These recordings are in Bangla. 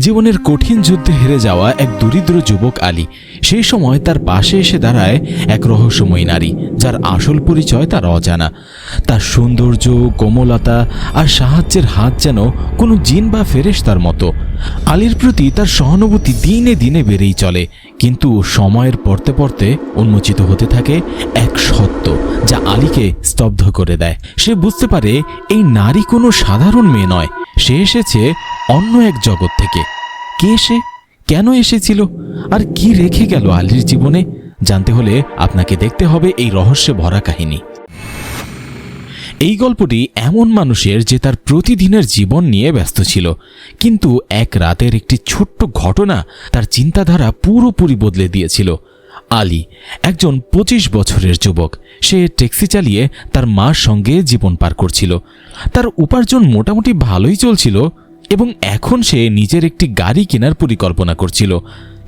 জীবনের কঠিন যুদ্ধে হেরে যাওয়া এক দরিদ্র যুবক আলী। সেই সময় তার পাশে এসে দাঁড়ায় এক রহস্যময়ী নারী, যার আসল পরিচয় তার অজানা। তার সৌন্দর্য, কোমলতা আর সাহায্যের হাত যেন কোনো জিন বা ফেরেস তার মতো। আলীর প্রতি তার সহানুভূতি দিনে দিনে বেড়েই চলে, কিন্তু সময়ের পড়তে পড়তে উন্মোচিত হতে থাকে এক সত্য, যা আলীকে স্তব্ধ করে দেয়। সে বুঝতে পারে এই নারী কোনো সাধারণ মেয়ে নয়। সে এসেছে অন্য এক জগৎ থেকে। কে সে? কেন এসেছিল? আর কি রেখে গেল আলীর জীবনে? জানতে হলে আপনাকে দেখতে হবে এই রহস্যে ভরা কাহিনী। এই গল্পটি এমন মানুষের যে তার প্রতিদিনের জীবন নিয়ে ব্যস্ত ছিল। কিন্তু এক রাতের একটি ছোট্ট ঘটনা তার চিন্তাধারা পুরোপুরি বদলে দিয়েছিল। আলী, একজন পঁচিশ বছরের যুবক। সে ট্যাক্সি চালিয়ে তার মার সঙ্গে জীবন পার করছিল। তার উপার্জন মোটামুটি ভালোই চলছিল এবং এখন সে নিজের একটি গাড়ি কেনার পরিকল্পনা করছিল।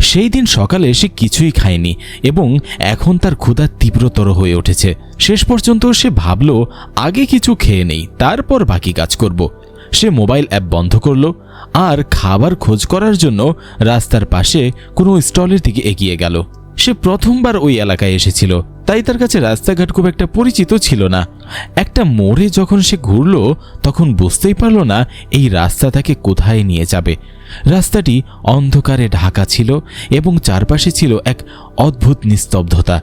সেই দিন সকালে সে কিছুই খায়নি এবং এখন তার ক্ষুধা তীব্রতর হয়ে উঠেছে। শেষ পর্যন্ত সে ভাবল, আগে কিছু খেয়ে নেই, তারপর বাকি কাজ করব। সে মোবাইল অ্যাপ বন্ধ করল আর খাবার খোঁজ করার জন্য রাস্তার পাশে কোনো স্টলের দিকে এগিয়ে গেল। সে প্রথমবার ওই এলাকায় এসেছিল। তাই তার কাছে রাস্তাঘাট খুব একটা পরিচিত ছিল না। একটা মোড়ে যখন সে ঘুরল, তখন বুঝতেই পারল না এই রাস্তা তাকে কোথায় নিয়ে যাবে। রাস্তাটি অন্ধকারে ঢাকা ছিল এবং চারপাশে ছিল এক অদ্ভুত নিস্তব্ধতা।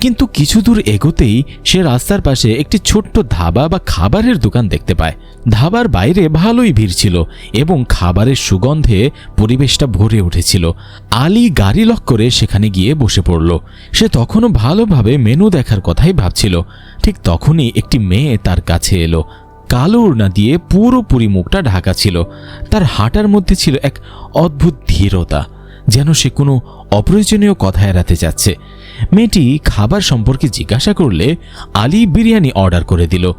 কিন্তু কিছু দূর এগোতেই সে রাস্তার পাশে একটি ছোট্ট ধাবা বা খাবারের দোকান দেখতে পায়। ধাবার বাইরে ভালোই ভিড় ছিল এবং খাবারের সুগন্ধে পরিবেশটা ভরে উঠেছিল। আলী গাড়ি লক করে সেখানে গিয়ে বসে পড়ল। সে তখনও ভালোভাবে মেনু দেখার কথাই ভাবছিল। ঠিক তখনই একটি মেয়ে তার কাছে এলো। কালো ওড়না দিয়ে পুরোপুরি মুখটা ঢাকা ছিল। তার হাঁটার মধ্যে ছিল এক অদ্ভুত ধীরতা। যেন সে কোনো অপ্রয়োজনীয় কথা এড়াতে যাচ্ছে। মেয়েটি খাবার সম্পর্কে জিজ্ঞাসা করলে আলী বিরিয়ানি অর্ডার করে দিল।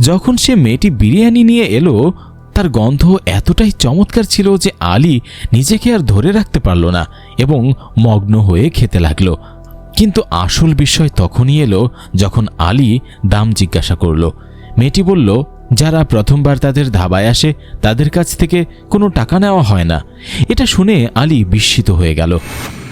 যখন সে মেয়েটি বিরিয়ানি নিয়ে এলো, তার গন্ধ এতটাই চমৎকার ছিল যে আলী নিজেকে আর ধরে রাখতে পারল না এবং মগ্ন হয়ে খেতে লাগল। কিন্তু আসল বিষয় তখনই এলো যখন আলী দাম জিজ্ঞাসা করল। মেয়েটি বলল যারা প্রথমবার তাদের ধাবায় আসে, তাদের কাছ থেকে কোনো টাকা নেওয়া হয় না। এটা শুনে আলী বিস্মিত হয়ে গেল।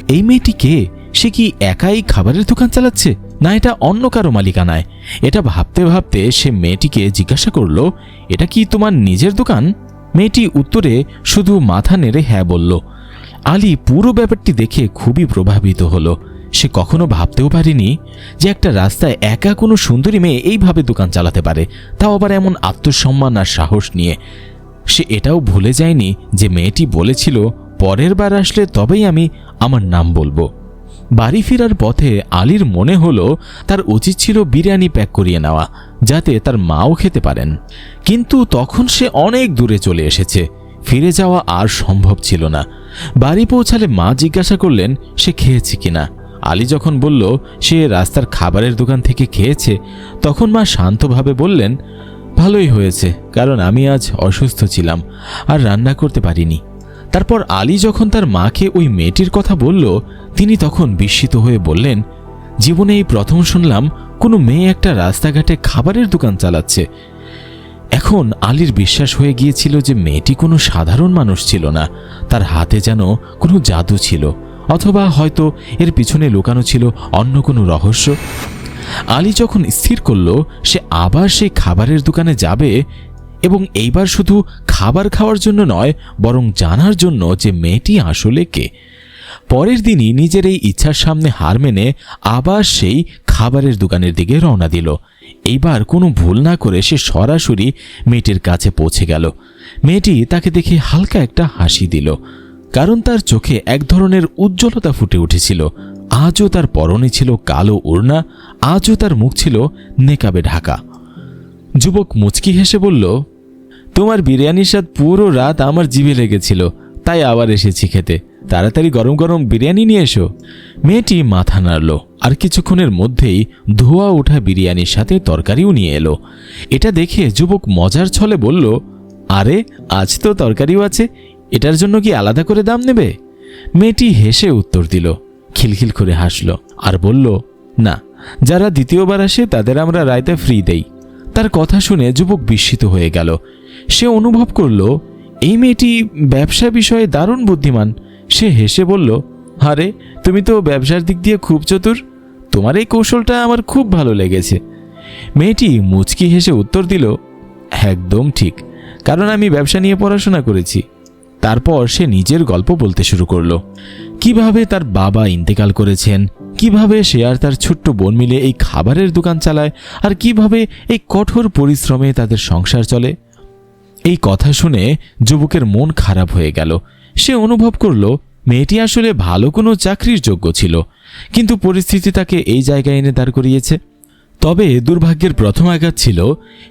এই মেয়েটি কে? সে কি একাই খাবারের দোকান চালাচ্ছে, না এটা অন্য কারও মালিকানায়? এটা ভাবতে ভাবতে সে মেয়েটিকে জিজ্ঞাসা করল, এটা কি তোমার নিজের দোকান? মেয়েটি উত্তরে শুধু মাথা নেড়ে হ্যাঁ বলল। আলী পুরো ব্যাপারটি দেখে খুবই প্রভাবিত হলো। সে কখনো ভাবতেও পারেনি যে একটা রাস্তায় একা কোনো সুন্দরী মেয়ে এইভাবে দোকান চালাতে পারে। তাও আবার এমন আত্মসম্মান আর সাহস নিয়ে। সে এটাও ভুলে যায়নি যে মেয়েটি বলেছিল, পরের বার আসলে তবেই আমি আমার নাম বলব। বাড়ি ফেরার পথে আলীর মনে হলো, তার উচিত ছিল বিরিয়ানি প্যাক করিয়ে নেওয়া, যাতে তার মাও খেতে পারেন। কিন্তু তখন সে অনেক দূরে চলে এসেছে। ফিরে যাওয়া আর সম্ভব ছিল না। বাড়ি পৌঁছালে মা জিজ্ঞাসা করলেন, সে খেয়েছে কিনা? আলী যখন বলল, সে রাস্তার খাবারের দোকান থেকে খেয়েছে? তখন মা শান্তভাবে বললেন, ভালোই হয়েছে, কারণ আমি আজ অসুস্থ ছিলাম আর রান্না করতে পারিনি। তারপর আলী যখন তার মাকে ওই মেয়েটির কথা বলল, তিনি তখন বিস্মিত হয়ে বললেন, জীবনে এই প্রথম শুনলাম কোনো মেয়ে একটা রাস্তাঘাটে খাবারের দোকান চালাচ্ছে। এখন আলীর বিশ্বাস হয়ে গিয়েছিল যে মেয়েটি কোনো সাধারণ মানুষ ছিল না, তার হাতে যেন কোনো জাদু ছিল। অথবা হয়তো এর পিছনে লুকানো ছিল অন্য কোনো রহস্য? আলী যখন স্থির করল, সে আবার সেই খাবারের দোকানে যাবে এবং এইবার শুধু খাবার খাওয়ার জন্য নয়, বরং জানার জন্য যে মেয়েটি আসলে কে। পরের দিনই নিজের এই ইচ্ছার সামনে হার মেনে আবার সেই খাবারের দোকানের দিকে রওনা দিল। এইবার কোনো ভুল না করে সে সরাসরি মেয়েটির কাছে পৌঁছে গেল। মেয়েটি তাকে দেখে হালকা একটা হাসি দিল। কারণ তার চোখে এক ধরনের উজ্জ্বলতা ফুটে উঠেছিল। আজও তার পরনে ছিল কালো ওড়না, আজও তার মুখ ছিল নেকাবে ঢাকা। যুবক মুচকি হেসে বলল, তোমার বিরিয়ানির স্বাদ পুরো রাত আমার জিভে লেগেছিল, তাই আবার এসেছি খেতে। তাড়াতাড়ি গরম গরম বিরিয়ানি নিয়ে এসো। মেয়েটি মাথা নাড়ল, আর কিছুক্ষণের মধ্যেই ধোয়া ওঠা বিরিয়ানির সাথে তরকারিও নিয়ে এলো। এটা দেখে যুবক মজার ছলে বলল, আরে, আজ তো তরকারিও আছে এটার জন্য কি আলাদা করে দাম নেবে? মেয়েটি হেসে উত্তর দিল, খিলখিল করে হাসল আর বলল, না, যারা দ্বিতীয়বার আসে তাদের আমরা রায়তা ফ্রি দেই। তার কথা শুনে যুবক বিস্মিত হয়ে গেল। সে অনুভব করল, এই মেয়েটি ব্যবসা বিষয়ে দারুণ বুদ্ধিমান। সে হেসে বলল, আরে, তুমি তো ব্যবসার দিক দিয়ে খুব চতুর। তোমার এই কৌশলটা আমার খুব ভালো লেগেছে। মেয়েটি মুচকি হেসে উত্তর দিল, একদম ঠিক। কারণ আমি ব্যবসা নিয়ে পড়াশোনা করেছি। তারপর সে নিজের গল্প বলতে শুরু করল। কীভাবে তার বাবা ইন্তেকাল করেছেন? কীভাবে সে আর তার ছোট্ট বোন মিলে এই খাবারের দোকান চালায়? আর কীভাবে এই কঠোর পরিশ্রমে তাদের সংসার চলে? এই কথা শুনে যুবকের মন খারাপ হয়ে গেল। সে অনুভব করল, মেয়েটি আসলে ভালো কোনো চাকরির যোগ্য ছিল, কিন্তু পরিস্থিতি তাকে এই জায়গায় এনে দাঁড় করিয়েছে। তবে দুর্ভাগ্যের প্রথম আঘাত ছিল,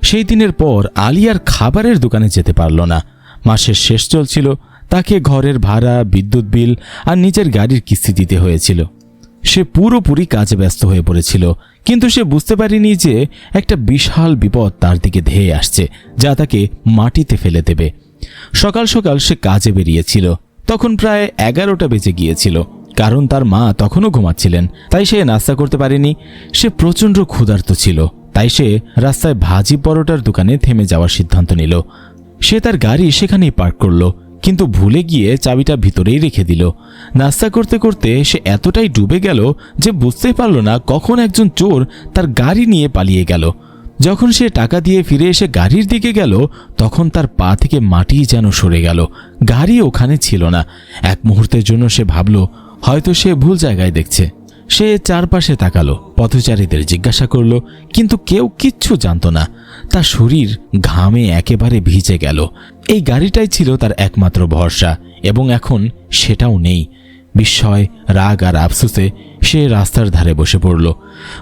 সেই দিনের পর আলিয়ার খাবারের দোকানে যেতে পারল না। মাসের শেষ চলছিল, তাকে ঘরের ভাড়া, বিদ্যুৎ বিল আর নিজের গাড়ির কিস্তি দিতে হয়েছিল। সে পুরোপুরি কাজে ব্যস্ত হয়ে পড়েছিল, কিন্তু সে বুঝতে পারেনি যে একটা বিশাল বিপদ তার দিকে ধেয়ে আসছে, যা তাকে মাটিতে ফেলে দেবে। সকাল সকাল সে কাজে বেরিয়েছিল, তখন প্রায় এগারোটা বেজে গিয়েছিল, কারণ তার মা তখনও ঘুমাচ্ছিলেন, তাই সে নাস্তা করতে পারেনি। সে প্রচণ্ড ক্ষুধার্ত ছিল, তাই সে রাস্তায় ভাজি পরোটার দোকানে থেমে যাওয়ার সিদ্ধান্ত নিল। সে তার গাড়ি সেখানেই পার্ক করল, কিন্তু ভুলে গিয়ে চাবিটা ভিতরেই রেখে দিল। নাস্তা করতে করতে সে এতটাই ডুবে গেল যে বুঝতেই পারল না কখন একজন চোর তার গাড়ি নিয়ে পালিয়ে গেল। যখন সে টাকা দিয়ে ফিরে এসে গাড়ির দিকে গেল, তখন তার পা থেকে মাটি যেন সরে গেল। গাড়ি ওখানে ছিল না। এক মুহূর্তের জন্য সে ভাবল, হয়তো সে ভুল জায়গায় দেখছে। সে চারপাশে তাকালো, পথচারীদের জিজ্ঞাসা করল, কিন্তু কেউ কিচ্ছু জানতো না। তার শরীর ঘামে একেবারে ভিজে গেল। এই গাড়িটাই ছিল তার একমাত্র ভরসা, এবং এখন সেটাও নেই। বিস্ময়, রাগ আর আফসোসে সে রাস্তার ধারে বসে পড়ল।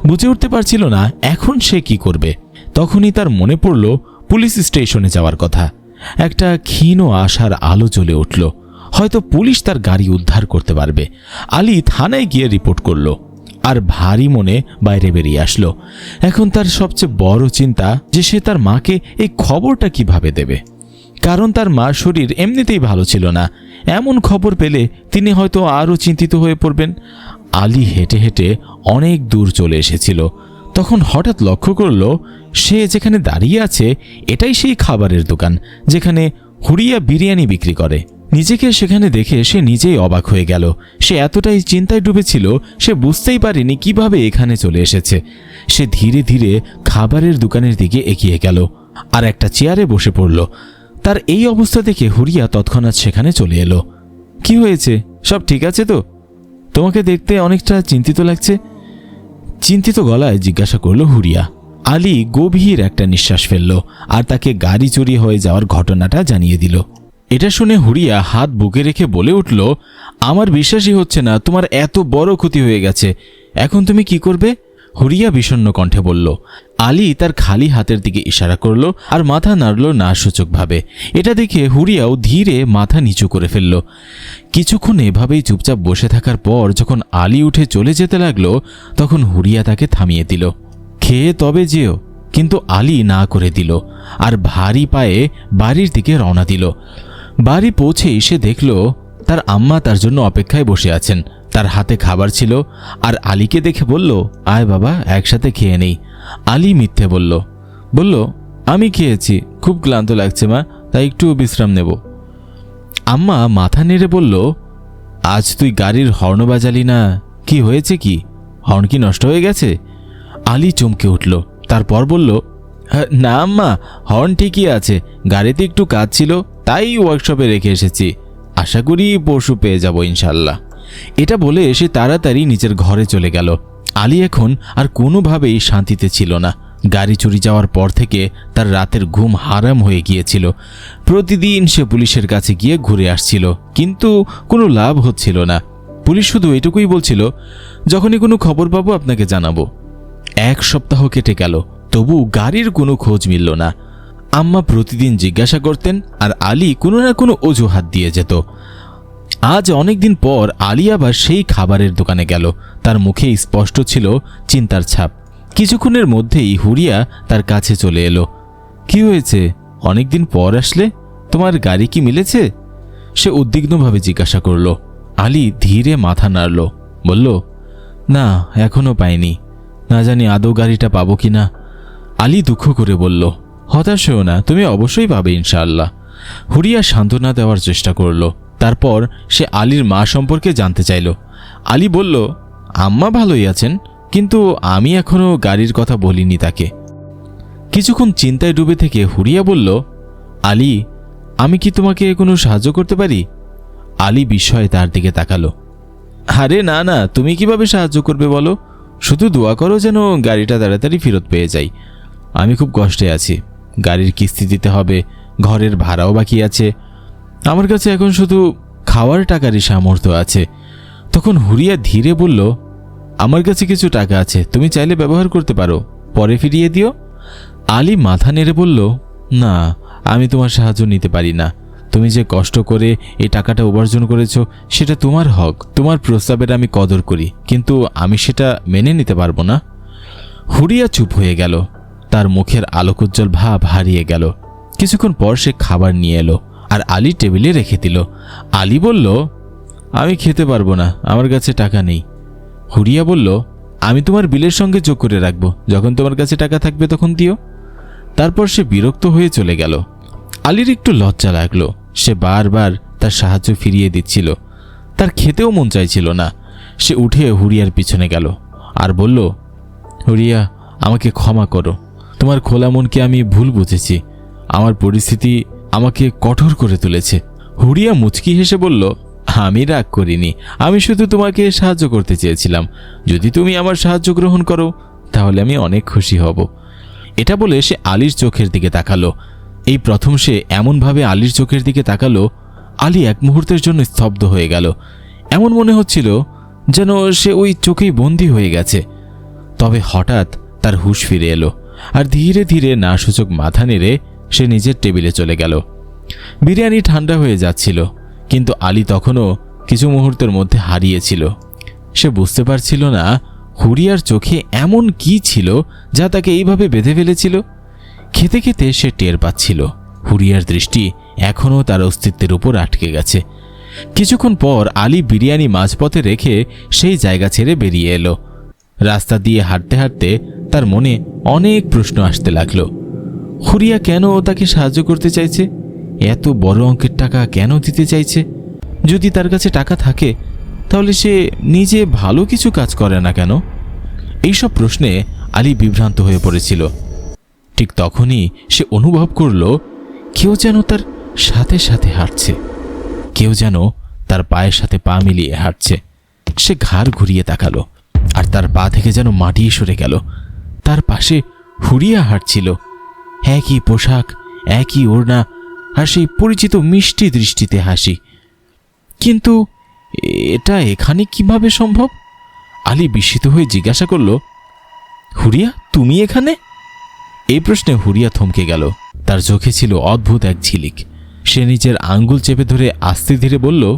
বুঝে উঠতে পারছিল না এখন সে কি করবে। তখনই তার মনে পড়ল, পুলিশ স্টেশনে যাওয়ার কথা। একটা ক্ষীণ আশার আলো জ্বলে উঠল। হয়তো পুলিশ তার গাড়ি উদ্ধার করতে পারবে। আলী থানায় গিয়ে রিপোর্ট করল আর ভারী মনে বাইরে বেরিয়ে আসলো। এখন তার সবচেয়ে বড় চিন্তা যে সে তার মাকে এই খবরটা কীভাবে দেবে। কারণ তার মার শরীর এমনিতেই ভালো ছিল না। এমন খবর পেলে তিনি হয়তো আরও চিন্তিত হয়ে পড়বেন। আলী হেঁটে হেঁটে অনেক দূর চলে এসেছিল। তখন হঠাৎ লক্ষ্য করল সে যেখানে দাঁড়িয়ে আছে এটাই সেই খাবারের দোকান, যেখানে হুড়িয়া বিরিয়ানি বিক্রি করে। নিজেকে সেখানে দেখে সে নিজেই অবাক হয়ে গেল। সে এতটাই চিন্তায় ডুবেছিল, সে বুঝতেই পারেনি কীভাবে এখানে চলে এসেছে। সে ধীরে ধীরে খাবারের দোকানের দিকে এগিয়ে গেল আর একটা চেয়ারে বসে পড়ল। তার এই অবস্থা দেখে হুরিয়া তৎক্ষণাৎ সেখানে চলে এলো। কি হয়েছে? সব ঠিক আছে তো? তোমাকে দেখতে অনেকটা চিন্তিত লাগছে? চিন্তিত গলায় জিজ্ঞাসা করল হুরিয়া। আলী গভীর একটা নিঃশ্বাস ফেলল আর তাকে গাড়ি চুরি হয়ে যাওয়ার ঘটনাটা জানিয়ে দিল। এটা শুনে হুরিয়া হাত বুকে রেখে বলে উঠল, আমার বিশ্বাসই হচ্ছে না, তোমার এত বড় ক্ষতি হয়ে গেছে। এখন তুমি কি করবে? হুরিয়া বিষণ্ণ কণ্ঠে বলল, আলী তার খালি হাতের দিকে ইশারা করল আর মাথা নাড়ল না সূচকভাবে এটা দেখে হুরিয়াও ধীরে মাথা নিচু করে ফেলল। কিছুক্ষণ এভাবেই চুপচাপ বসে থাকার পর যখন আলী উঠে চলে যেতে লাগল, তখন হুরিয়া তাকে থামিয়ে দিল। খেয়ে তবে যেও। কিন্তু আলী না করে দিল, আর ভারী পায়ে বাড়ির দিকে রওনা দিল। বাড়ি পৌঁছেই সে দেখল তার আম্মা তার জন্য অপেক্ষায় বসে আছেন। তার হাতে খাবার ছিল আর আলীকে দেখে বলল আয় বাবা একসাথে খেয়ে নেই। আলী মিথ্যে বলল বলল আমি খেয়েছি খুব ক্লান্ত লাগছে মা তাই একটু বিশ্রাম নেব। আম্মা মাথা নেড়ে বলল আজ তুই গাড়ির হর্ন বাজালি না কি হয়েছে কি? হর্ন কি নষ্ট হয়ে গেছে? আলী চমকে উঠল তারপর বলল "হ্যাঁ, না আম্মা হর্ন ঠিকই আছে গাড়িতে একটু কাজ ছিল তাই ওয়ার্কশপে রেখে এসেছি। আশা করি পরশু পেয়ে যাব ইনশাল্লাহ এটা বলে সে তাড়াতাড়ি নিজের ঘরে চলে গেল। আলী এখন আর কোনোভাবেই শান্তিতে ছিল না। গাড়ি চুরি যাওয়ার পর থেকে তার রাতের ঘুম হারাম হয়ে গিয়েছিল। প্রতিদিন সে পুলিশের কাছে গিয়ে ঘুরে আসছিল, কিন্তু কোনো লাভ হচ্ছিল না। পুলিশ শুধু এটুকুই বলছিল, যখনই কোনো খবর পাবো আপনাকে জানাব। এক সপ্তাহ কেটে গেল, তবু গাড়ির কোনো খোঁজ মিলল না। আম্মা প্রতিদিন জিজ্ঞাসা করতেন আর আলী কোনো না কোনো অজুহাত দিয়ে যেত। আজ অনেকদিন পর আলী আবার সেই খাবারের দোকানে গেল। তার মুখে স্পষ্ট ছিল চিন্তার ছাপ। কিছুক্ষণের মধ্যেই হুরিয়া তার কাছে চলে এলো। কি হয়েছে? অনেকদিন পর আসলে? তোমার গাড়ি কি মিলেছে? সে উদ্বিগ্নভাবে জিজ্ঞাসা করল। আলী ধীরে মাথা নাড়ল। বলল, না, এখনও পাইনি। না জানি আদৌ গাড়িটা পাবো কি না আলী দুঃখ করে বলল হতাশ হও না, তুমি অবশ্যই পাবে ইনশাআল্লাহ। হুরিয়া সান্ত্বনা দেওয়ার চেষ্টা করল। তারপর সে আলীর মা সম্পর্কে জানতে চাইল। আলী বলল, আম্মা ভালোই আছেন, কিন্তু আমি এখনও গাড়ির কথা বলিনি তাকে। কিছুক্ষণ চিন্তায় ডুবে থেকে হুরিয়া বলল, আলী, আমি কি তোমাকে কোনো সাহায্য করতে পারি? আলী বিস্ময়ে তার দিকে তাকালো। আরে না না, তুমি কীভাবে সাহায্য করবে বলো? শুধু দোয়া করো যেন গাড়িটা তাড়াতাড়ি ফেরত পেয়ে যাই। আমি খুব কষ্টে আছি। গাড়ির কিস্তি দিতে হবে, ঘরের ভাড়াও বাকি আছে। আমার কাছে এখন শুধু খাওয়ার টাকারই সামর্থ্য আছে। তখন হুরিয়া ধীরে বলল, আমার কাছে কিছু টাকা আছে, তুমি চাইলে ব্যবহার করতে পারো। পরে ফিরিয়ে দিও। আলী মাথা নেড়ে বলল, না, আমি তোমার সাহায্য নিতে পারি না। তুমি যে কষ্ট করে এই টাকাটা উপার্জন করেছ, সেটা তোমার হক। তোমার প্রস্তাবের আমি কদর করি, কিন্তু আমি সেটা মেনে নিতে পারব না। হুরিয়া চুপ হয়ে গেল। তার মুখের আলোকোজ্জ্বল ভাব হারিয়ে গেল। কিছুক্ষণ পর সে খাবার নিয়ে এলো আর আলী টেবিলে রেখে দিল। আলী বলল, আমি খেতে পারব না, আমার কাছে টাকা নেই। হুরিয়া বলল, আমি তোমার বিলের সঙ্গে যোগ করে রাখব, যখন তোমার কাছে টাকা থাকবে তখন দিও। তারপর সে বিরক্ত হয়ে চলে গেল। আলীর একটু লজ্জা লাগল। সে বারবার তার সাহায্য ফিরিয়ে দিচ্ছিল। তার খেতেও মন চাইছিল না। সে উঠে হুরিয়ার পিছনে গেল আর বলল, হুরিয়া, আমাকে ক্ষমা করো। তোমার খোলা মনকে আমি ভুল বুঝেছি। আমার পরিস্থিতি আমাকে কঠোর করে তুলেছে। হুড়িয়া মুচকি হেসে বলল, আমি রাগ করিনি। আমি শুধু তোমাকে সাহায্য করতে চেয়েছিলাম। যদি তুমি আমার সাহায্য গ্রহণ করো, তাহলে আমি অনেক খুশি হব। এটা বলে সে আলীর চোখের দিকে তাকালো। এই প্রথম সে এমনভাবে আলীর চোখের দিকে তাকালো, আলী এক মুহূর্তের জন্য স্তব্ধ হয়ে গেল। এমন মনে হচ্ছিল যেন সে ওই চোখেই বন্দী হয়ে গেছে। তবে হঠাৎ তার হুশ ফিরে এলো। আর ধীরে ধীরে না সূচক মাথা নেড়ে সে নিজের টেবিলে চলে গেল। বিরিয়ানি ঠান্ডা হয়ে যাচ্ছিল, কিন্তু আলী তখনও কিছু মুহূর্তের মধ্যে হারিয়েছিল। সে বুঝতে পারছিল না হুরিয়ার চোখে এমন কি ছিল যা তাকে এইভাবে বেঁধে ফেলেছিল। খেতে খেতে সে টের পাচ্ছিল, হুরিয়ার দৃষ্টি এখনও তার অস্তিত্বের উপর আটকে গেছে। কিছুক্ষণ পর আলী বিরিয়ানি মাঝপথে রেখে সেই জায়গা ছেড়ে বেরিয়ে এলো। রাস্তা দিয়ে হাঁটতে হাঁটতে তার মনে অনেক প্রশ্ন আসতে লাগল। হুরিয়া কেন তাকে সাহায্য করতে চাইছে? এত বড় অঙ্কের টাকা কেন দিতে চাইছে? যদি তার কাছে টাকা থাকে, তাহলে সে নিজে ভালো কিছু কাজ করে না কেন? এইসব প্রশ্নে আলী বিভ্রান্ত হয়ে পড়েছিল। ঠিক তখনই সে অনুভব করল, কেউ যেন তার সাথে সাথে হাঁটছে। কেউ যেন তার পায়ের সাথে পা মিলিয়ে হাঁটছে। সে ঘাড় ঘুরিয়ে তাকালো, আর তার পা থেকে যেন মাটি সরে গেল। তার পাশে হুড়িয়া হাঁটছিল। একই পোশাক, একই ওড়না আর সেই পরিচিত মিষ্টি দৃষ্টিতে হাসি। কিন্তু এটা এখানে কীভাবে সম্ভব? আলী বিস্মিত হয়ে জিজ্ঞাসা করল, হুরিয়া, তুমি এখানে? এই প্রশ্নে হুরিয়া থমকে গেল। তার চোখে ছিল অদ্ভুত এক ঝিলিক। সে নিজের আঙ্গুল চেপে ধরে আস্তে ধীরে বলল,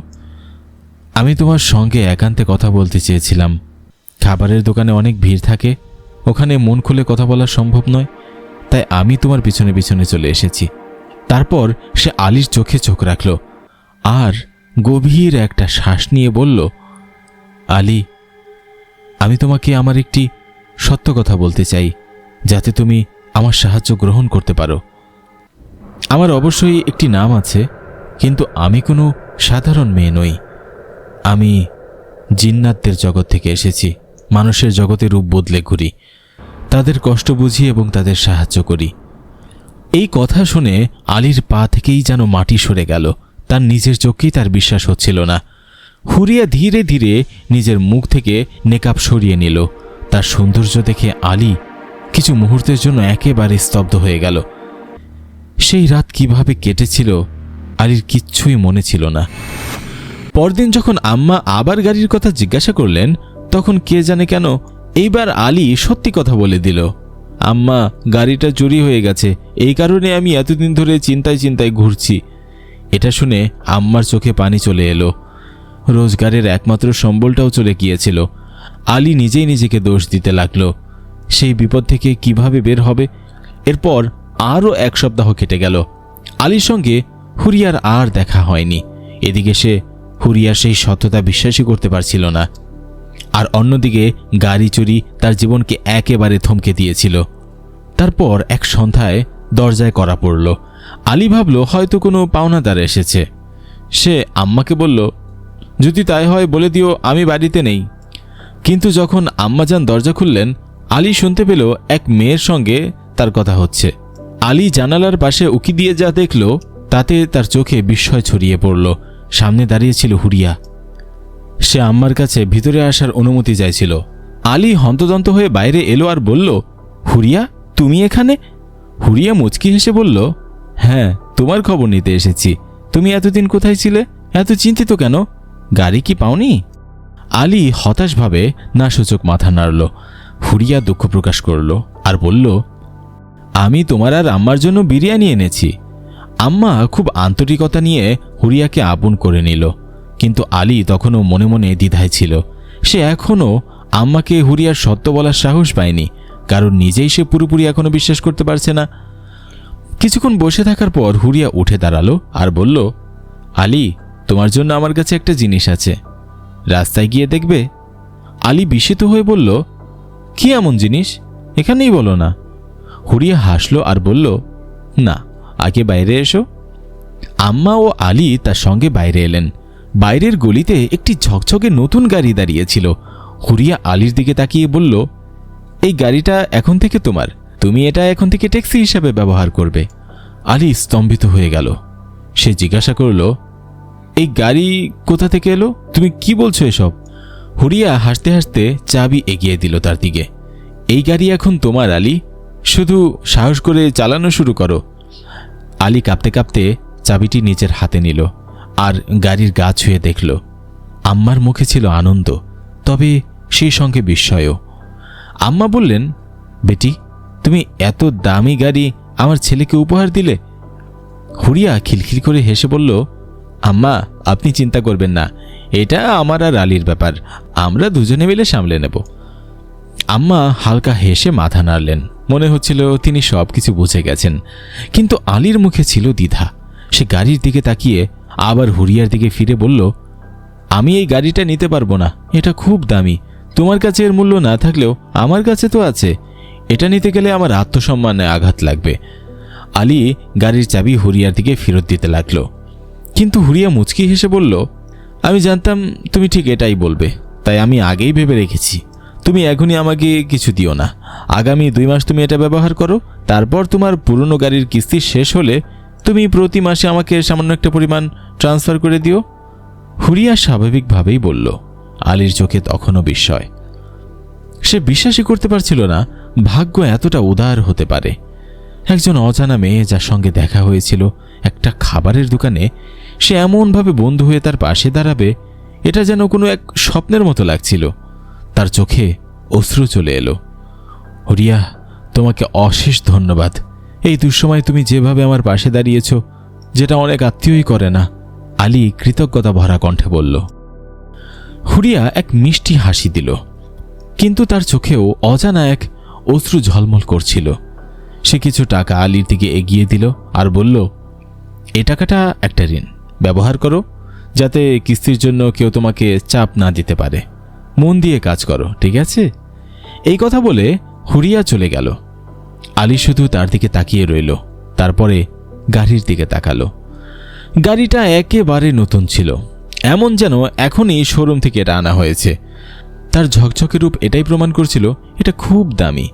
আমি তোমার সঙ্গে একান্তে কথা বলতে চেয়েছিলাম। খাবারের দোকানে অনেক ভিড় থাকে। ওখানে মন খুলে কথা বলা সম্ভব নয়, তাই আমি তোমার পিছনে পিছনে চলে এসেছি। তারপর সে আলীর চোখে চোখ রাখল আর গভীর একটা শ্বাস নিয়ে বলল, আলী, আমি তোমাকে আমার একটি সত্য কথা বলতে চাই, যাতে তুমি আমার সাহায্য গ্রহণ করতে পারো। আমার অবশ্যই একটি নাম আছে, কিন্তু আমি কোনো সাধারণ মেয়ে নই। আমি জিন্নাতদের জগৎ থেকে এসেছি, মানুষের জগতে রূপ বদলে ঘুরি। তাদের কষ্ট বুঝি এবং তাদের সাহায্য করি। এই কথা শুনে আলীর পা থেকেই যেন মাটি সরে গেল। তার নিজের চোখেই তার বিশ্বাস হচ্ছিল না। হুরিয়া ধীরে ধীরে নিজের মুখ থেকে নেকাব সরিয়ে নিল। তার সৌন্দর্য দেখে আলী কিছু মুহূর্তের জন্য একেবারে স্তব্ধ হয়ে গেল। সেই রাত কীভাবে কেটেছিল, আলীর কিচ্ছুই মনে ছিল না। পরদিন যখন আম্মা আবার গাড়ির কথা জিজ্ঞাসা করলেন, তখন কে জানে কেন এইবার আলী সত্যি কথা বলে দিল, আম্মা, গাড়িটা চুরি হয়ে গেছে। এই কারণে আমি এতদিন ধরে চিন্তায় চিন্তায় ঘুরছি। এটা শুনে আম্মার চোখে পানি চলে এলো। রোজগারের একমাত্র সম্বলটাও চলে গিয়েছিল। আলী নিজেই নিজেকে দোষ দিতে লাগল। সেই বিপদ থেকে কীভাবে বের হবে? এরপর আরও এক সপ্তাহ কেটে গেল। আলীর সঙ্গে হুরিয়ার আর দেখা হয়নি। এদিকে সে হুরিয়ার সেই সত্যতা বিশ্বাসই করতে পারছিল না। আর অন্যদিকে গাড়ি চুরি তার জীবনকে একেবারে থমকে দিয়েছিল। তারপর এক সন্ধ্যায় দরজায় করা পড়ল। আলী ভাবল, হয়তো কোনো পাওনাদার এসেছে। সে আম্মাকে বলল, যদি তাই হয় বলে দিও, আমি বাড়িতে নেই। কিন্তু যখন আম্মাজান দরজা খুললেন, আলী শুনতে পেল এক মেয়ের সঙ্গে তার কথা হচ্ছে। আলী জানালার পাশে উকি দিয়ে যা দেখল, তাতে তার চোখে বিস্ময় ছড়িয়ে পড়ল। সামনে দাঁড়িয়েছিল হুরিয়া। সে আম্মার কাছে ভিতরে আসার অনুমতি চাইছিল। আলী হন্তদন্ত হয়ে বাইরে এলো আর বলল, হুরিয়া, তুমি এখানে? হুরিয়া মুচকি হেসে বলল হ্যাঁ তোমার খবর নিতে এসেছি। তুমি এতদিন কোথায় ছিলে? এত চিন্তিত কেন? গাড়ি কি পাওনি? আলী হতাশভাবে না সূচক মাথা নাড়ল। হুরিয়া দুঃখ প্রকাশ করল আর বলল, আমি তোমার আর আম্মার জন্য বিরিয়ানি এনেছি। আম্মা খুব আন্তরিকতা নিয়ে হুরিয়াকে আপন করে নিল। কিন্তু আলী তখনও মনে মনে দ্বিধায় ছিল। সে এখনও আম্মাকে হুরিয়ার সত্য বলার সাহস পায়নি, কারণ নিজেই সে পুরোপুরি এখনও বিশ্বাস করতে পারছে না। কিছুক্ষণ বসে থাকার পর হুরিয়া উঠে দাঁড়াল আর বলল, আলী, তোমার জন্য আমার কাছে একটা জিনিস আছে। রাস্তায় গিয়ে দেখবে? আলী বিস্মিত হয়ে বলল, কি এমন জিনিস? এখানেই বলো না। হুরিয়া হাসলো আর বলল, না, আগে বাইরে এসো। আম্মা ও আলী তার সঙ্গে বাইরে এলেন। বাইরের গলিতে একটি ঝকঝকে নতুন গাড়ি দাঁড়িয়েছিল। হুরিয়া আলীর দিকে তাকিয়ে বলল, এই গাড়িটা এখন থেকে তোমার। তুমি এটা এখন থেকে ট্যাক্সি হিসাবে ব্যবহার করবে। আলী স্তম্ভিত হয়ে গেল। সে জিজ্ঞাসা করল, এই গাড়ি কোথা থেকে এলো? তুমি কি বলছো এসব? হুরিয়া হাসতে হাসতে চাবি এগিয়ে দিল তার দিকে। এই গাড়ি এখন তোমার, আলী। শুধু সাহস করে চালানো শুরু করো। আলী কাঁপতে কাঁপতে চাবিটি নিজের হাতে নিল। আর গাড়ির গা ছুঁয়ে দেখল। আম্মার মুখে ছিল আনন্দ, তবে সেই সঙ্গে বিস্ময়ও। আম্মা বললেন, বেটি, তুমি এত দামি গাড়ি আমার ছেলেকে উপহার দিলে? হুরিয়া খিলখিল করে হেসে বলল, আম্মা, আপনি চিন্তা করবেন না, এটা আমার আর আলীর ব্যাপার, আমরা দুজনে মিলে সামলে নেব। আম্মা হালকা হেসে মাথা নাড়লেন। মনে হচ্ছিল তিনি সব কিছু বুঝে গেছেন, কিন্তু আলীর মুখে ছিল দ্বিধা। সে গাড়ির দিকে তাকিয়ে আবার হুরিয়ার দিকে ফিরে বলল, আমি এই গাড়িটা নিতে পারব না। এটা খুব দামি। তোমার কাছে এর মূল্য না থাকলেও আমার কাছে তো আছে। এটা নিতে গেলে আমার আত্মসম্মানে আঘাত লাগবে। আলী গাড়ির চাবি হুরিয়ার দিকে ফেরত দিতে লাগল। কিন্তু হুরিয়া মুচকি হেসে বলল, আমি জানতাম তুমি ঠিক এটাই বলবে, তাই আমি আগেই ভেবে রেখেছি। তুমি এখনই আমাকে কিছু দিও না। আগামী দুই মাস তুমি এটা ব্যবহার করো, তারপর তোমার পুরনো গাড়ির কিস্তি শেষ হলে তুমি প্রতি মাসে আমাকে সামান্য একটা পরিমাণ ট্রান্সফার করে দিও? হুরিয়া স্বাভাবিকভাবেই বলল, আলীর চোখে তখনও বিস্ময়। সে বিশ্বাসই করতে পারছিল না, ভাগ্য এতটা উদার হতে পারে। একজন অজানা মেয়ে যার সঙ্গে দেখা হয়েছিল একটা খাবারের দোকানে, সে এমনভাবে বন্ধু হয়ে তার পাশে দাঁড়াবে, এটা যেন কোনো এক স্বপ্নের মতো লাগছিল। তার চোখে অশ্রু চলে এলো। হরিয়া, তোমাকে অশেষ ধন্যবাদ। এই দুঃসময় তুমি যেভাবে আমার পাশে দাঁড়িয়েছ, যেটা অনেক আত্মীয়ই করে না, আলী কৃতজ্ঞতা ভরা কণ্ঠে বলল। হুরিয়া এক মিষ্টি হাসি দিল, কিন্তু তার চোখেও অজানা এক অশ্রু ঝলমল করছিল। সে কিছু টাকা আলীর দিকে এগিয়ে দিল আর বলল, এ টাকাটা একটা ঋণ, ব্যবহার করো, যাতে কিস্তির জন্য কেউ তোমাকে চাপ না দিতে পারে। মন দিয়ে কাজ করো, ঠিক আছে? এই কথা বলে হুরিয়া চলে গেল। আলী শুধু তার দিকে তাকিয়ে রইল, তারপরে গাড়ির দিকে তাকালো। গাড়িটা একেবারে নতুন ছিল, এমন যেন এখনই শোরুম থেকে আনা হয়েছে। তার ঝকঝকে রূপ এটাই প্রমাণ করছিল, এটা খুব দামি।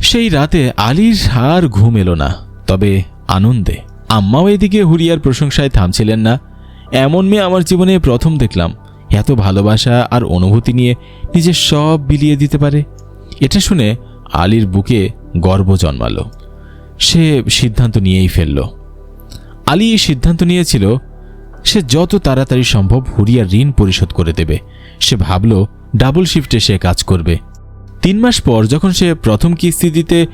সেই রাতে আলীর আর ঘুম এলো না, তবে আনন্দে। আম্মাও এদিকে হুরিয়ার প্রশংসায় থামছিলেন না। এমন মেয়ে আমার জীবনে প্রথম দেখলাম। এত ভালোবাসা আর অনুভূতি নিয়ে নিজের সব বিলিয়ে দিতে পারে। এটা শুনে আলীর বুকে গর্ব জন্মালো। সে সিদ্ধান্ত নিয়েই ফেলল। আলী সিদ্ধান্ত নিয়েছিল, সে যত তাড়াতাড়ি সম্ভব হুরিয়ার ঋণ পরিশোধ করে দেবে। সে ভাবল ডাবল শিফটে সে কাজ করবে। তিন মাস পর যখন সে প্রথম কিস্তি দিতে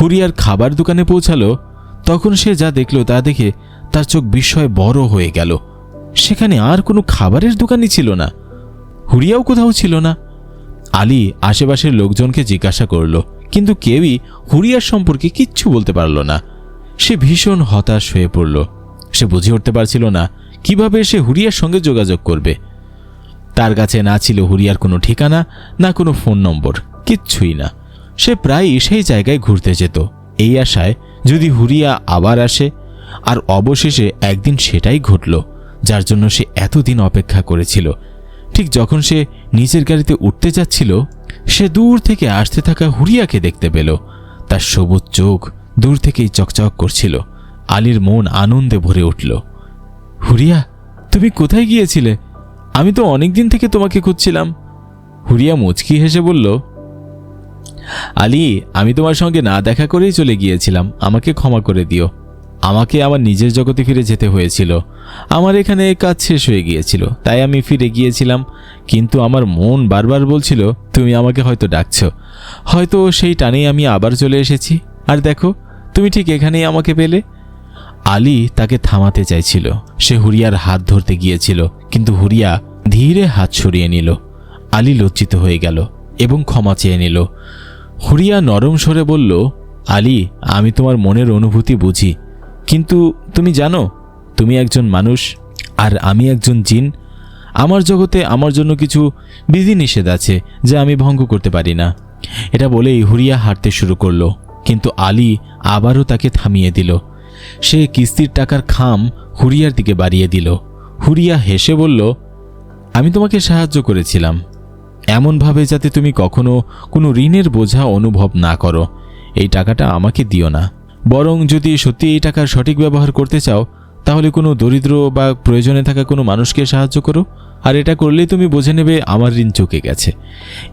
হুরিয়ার খাবার দোকানে পৌঁছালো, তখন সে যা দেখল তা দেখে তার চোখ বিস্ময় বড় হয়ে গেল। সেখানে আর কোনো খাবারের দোকানই ছিল না। হুরিয়াও কোথাও ছিল না। আলী আশেপাশের লোকজনকে জিজ্ঞাসা করল কিন্তু কেউই হুরিয়ার সম্পর্কে কিচ্ছু বলতে পারল না। সে ভীষণ হতাশ হয়ে পড়ল। সে বুঝে উঠতে পারছিল না কীভাবে সে হুরিয়ার সঙ্গে যোগাযোগ করবে। তার কাছে না ছিল হুরিয়ার কোনো ঠিকানা, না কোনো ফোন নম্বর, কিচ্ছুই না। সে প্রায়ই সেই জায়গায় ঘুরতে যেত। এই আশায় যদি হুরিয়া আবার আসে, আর অবশেষে একদিন সেটাই ঘটল, যার জন্য সে এতদিন অপেক্ষা করেছিল। ঠিক যখন সে নিজের গাড়িতে উঠতে যাচ্ছিল সে দূর থেকে আসতে থাকা হুরিয়াকে দেখতে পেল। তার সবুজ চোখ দূর থেকেই চকচক করছিল। আলীর মন আনন্দে ভরে উঠল। হুরিয়া, তুমি কোথায় গিয়েছিলে? আমি তো অনেক দিন থেকে তোমাকে খুঁজছিলাম। হুরিয়া মুচকি হেসে বলল, আলী, আমি তোমার সঙ্গে না দেখা করেই চলে গিয়েছিলাম। আমাকে ক্ষমা করে দিও। আমাকে আমার নিজের জগতে ফিরে যেতে হয়েছিল। আমার এখানে কাজ শেষ হয়ে গিয়েছিল, তাই আমি ফিরে গিয়েছিলাম। কিন্তু আমার মন বারবার বলছিল, তুমি আমাকে হয়তো ডাকছো। হয়তো সেই টানেই আমি আবার চলে এসেছি। আর দেখো, তুমি ঠিক এখানেই আমাকে পেলে। আলী তাকে থামাতে চাইছিল। সে হুরিয়ার হাত ধরতে গিয়েছিল, কিন্তু হুরিয়া ধীরে হাত সরিয়ে নিল। আলী লজ্জিত হয়ে গেল এবং ক্ষমা চেয়ে নিল। হুরিয়া নরম স্বরে বলল, আলী, আমি তোমার মনের অনুভূতি বুঝি। কিন্তু তুমি জানো, তুমি একজন মানুষ আর আমি একজন জিন। আমার জগতে আমার জন্য কিছু বিধিনিষেধ আছে যা আমি ভঙ্গ করতে পারি না। এটা বলেই হুরিয়া হাঁটতে শুরু করল, কিন্তু আলী আবারও তাকে থামিয়ে দিল। সে কিস্তির টাকার খাম হুরিয়ার দিকে বাড়িয়ে দিল। হুরিয়া হেসে বলল, আমি তোমাকে সাহায্য করেছিলাম। এমনভাবে যাতে তুমি কখনো কোনো ঋণের বোঝা অনুভব না করো। এই টাকাটা আমাকে দিও না। বরং যদি সত্যি এই টাকার সঠিক ব্যবহার করতে চাও, তাহলে কোনো দরিদ্র বা প্রয়োজনে থাকা কোনো মানুষকে সাহায্য করো। আর এটা করলেই তুমি বুঝে নেবে আমার ঋণ চুকে গেছে।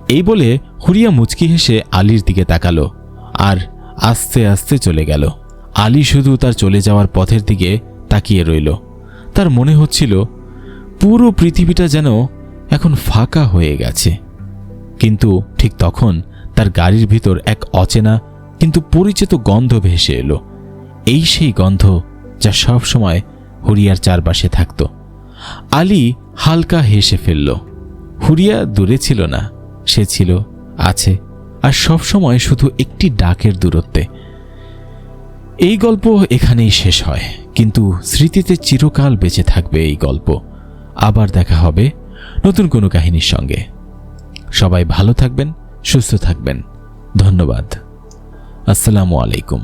এই বলে হুরিয়া মুচকি হেসে আলীর দিকে তাকালো আর আস্তে আস্তে চলে গেল। আলী শুধু তার চলে যাওয়ার পথের দিকে তাকিয়ে রইল। তার মনে হচ্ছিল, পুরো পৃথিবীটা যেন এখন ফাঁকা হয়ে গেছে। কিন্তু ঠিক তখন তার গাড়ির ভিতর এক অচেনা কিন্তু পরিচিত গন্ধ ভেসে এলো। এই সেই গন্ধ যা সব সময় হুরিয়ার চারপাশে থাকত। আলী হালকা হেসে ফেলল, হুরিয়া দূরে ছিল না, সে ছিল, আছে, আর সব সময় শুধু একটি ডাকের দূরত্বে। এই গল্প এখানেই শেষ হয়, কিন্তু স্মৃতিতে চিরকাল বেঁচে থাকবে এই গল্প। আবার দেখা হবে নতুন কোনো কাহিনীর সঙ্গে। সবাই ভালো থাকবেন, সুস্থ থাকবেন। ধন্যবাদ। আসসালামু আলাইকুম।